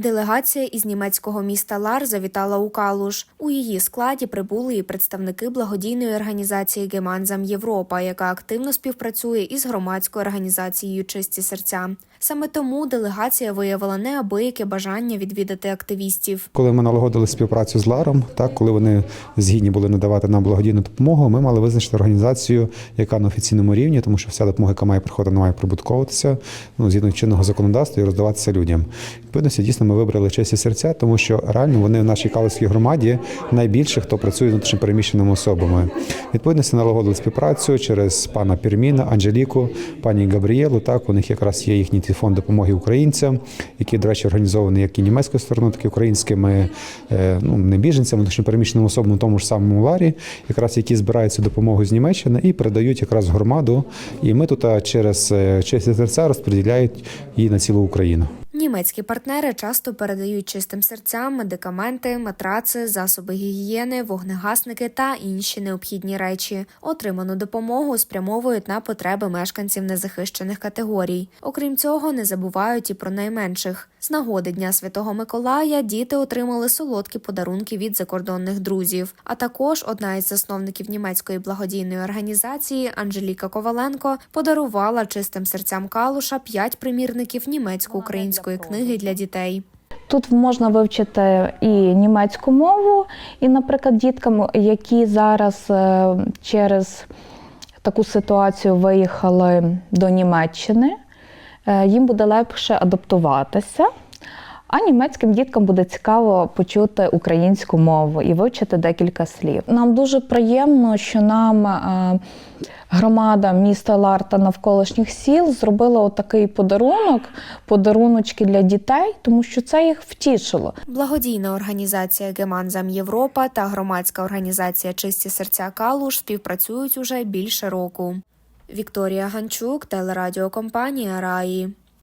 Делегація із німецького міста Лар завітала у Калуш. У її складі прибули і представники благодійної організації Геманзам Європа, яка активно співпрацює із громадською організацією Чисті серця. Саме тому делегація виявила неабияке бажання відвідати активістів. Коли ми налагодили співпрацю з Ларом, так коли вони згідні були надавати нам благодійну допомогу, ми мали визначити організацію, яка на офіційному рівні, тому що вся допомога, яка має приходити, не має прибутковуватися ну, згідно чинного законодавства і роздаватися людям. Відповідно, дійсно ми вибрали честі серця, тому що реально вони в нашій калицькій громаді найбільше, хто працює з внутрішньопереміщеними особами. Відповідно, налагодили співпрацю через пана Пірміна, Анжеліку, пані Габрієлу. Так, у них якраз є їхній фонд допомоги українцям, який, до речі, організований як і німецькою стороною, так і українськими е, ну, не біженцями, внутрішньопереміщеними особами, в тому ж самому Ларі, якраз які збирають цю допомогу з Німеччини і передають якраз громаду. І ми тут через честь честі серця розподіляють її на цілу Україну. Німецькі партнери часто передають чистим серцям медикаменти, матраци, засоби гігієни, вогнегасники та інші необхідні речі. Отриману допомогу спрямовують на потреби мешканців незахищених категорій. Окрім цього, не забувають і про найменших. З нагоди Дня Святого Миколая діти отримали солодкі подарунки від закордонних друзів. А також одна із засновників німецької благодійної організації Анжеліка Коваленко подарувала чистим серцям Калуша п'ять примірників німецько-української книги для дітей. Тут можна вивчити і німецьку мову, і, наприклад, діткам, які зараз е, через таку ситуацію виїхали до Німеччини, е, їм буде легше адаптуватися. А німецьким діткам буде цікаво почути українську мову і вивчити декілька слів. Нам дуже приємно, що нам е, громада міста Ларта навколишніх сіл зробила отакий подарунок, подаруночки для дітей, тому що це їх втішило. Благодійна організація Геманзам Європа та громадська організація Чисті серця Калуш співпрацюють уже більше року. Вікторія Ганчук, телерадіокомпанія Раї.